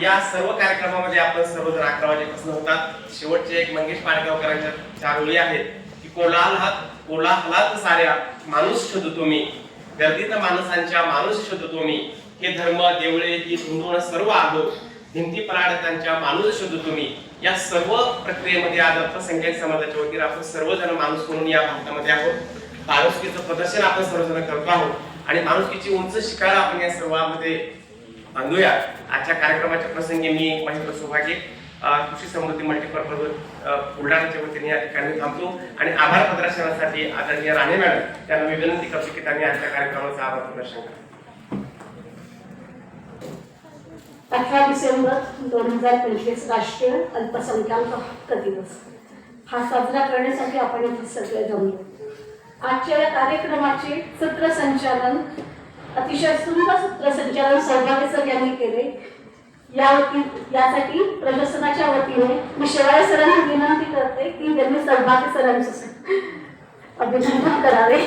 या सर्व कार्यक्रमामध्ये आपण सर्वजण अकरा वाजेपासून होतात. शेवटचे एक मंगेश पाडगावकरांच्या चार ओळी आहेत. की कोलाहलात कोलाहलात साऱ्या माणूस शोधतो मी गर्दीत माणसांच्या माणूस शोधतो मी हे धर्म देवळे ही धुंडून सर्व आलो. भिंती पराडतांच्या माणूस शोधतो मी या सर्व प्रक्रियेमध्ये आज अल्पसंख्याक समाजाच्या वतीने आपण सर्वजण माणूस म्हणून या भारतामध्ये आहोत. माणुसकीचं प्रदर्शन आपण सर्वजण करतो आहोत. आणि माणुसकीची उंच शिकायला आपण या सर्वांमध्ये बांधूया. आजच्या कार्यक्रमाच्या प्रसंगी मी महेंद्र सौभाग्य कृषी समृद्धी मल्टीपर्पज बुलढाण्याच्या वतीने या ठिकाणी थांबतो. आणि आभार प्रदर्शनासाठी आदरणीय राणे मॅडम त्यांना मी विनंती करतो की त्यांनी आजच्या कार्यक्रमाचं आभार प्रदर्शन करा. अठरा डिसेंबर दोन हजार पंचवीस राष्ट्रीय अल्पसंख्याक हक्क दिवस. हा साजरा करण्यासाठी आपण इथे सगळे जमलो. आजच्या या कार्यक्रमाचे सूत्रसंचालन अतिशय सुंदर सूत्रसंचालन सौभाग्य सर यांनी केले. या वती यासाठी प्रशासनाच्या वतीने मी शेवाळे सरांना विनंती करते की त्यांनी सौभाग्य सरांचं अभिनंदन करावे.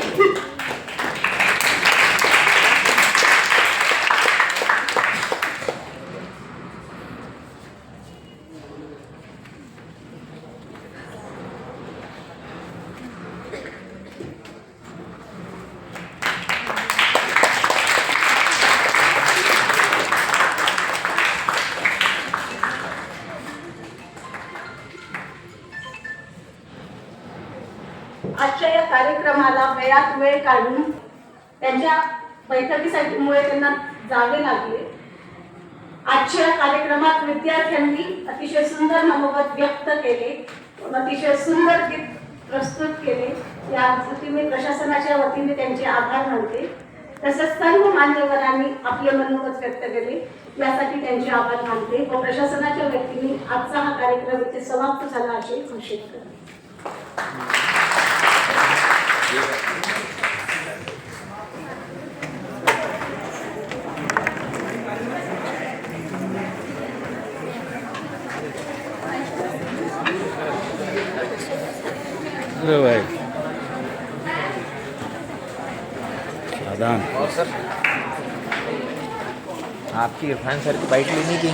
आजच्या या कार्यक्रमाला वेळात वेळ काढून त्यांच्या बैठकीसाठी मुळे त्यांना जावे लागले. आजच्या कार्यक्रमात विद्यार्थ्यांनी अतिशय सुंदर मनोगत व्यक्त केले अतिशय सुंदर गीत प्रस्तुत केले. या मी प्रशासनाच्या वतीने त्यांचे आभार मानते. तसंच सर्व मान्यवरांनी आपले मनोगत व्यक्त केले. यासाठी त्यांचे आभार मानते. व प्रशासनाच्या व्यक्तीने आजचा हा कार्यक्रम इथे समाप्त झाला असे घोषित करते. अरे भाई हो, सर. आपकी इरफान सर की बाइक लेनी थी.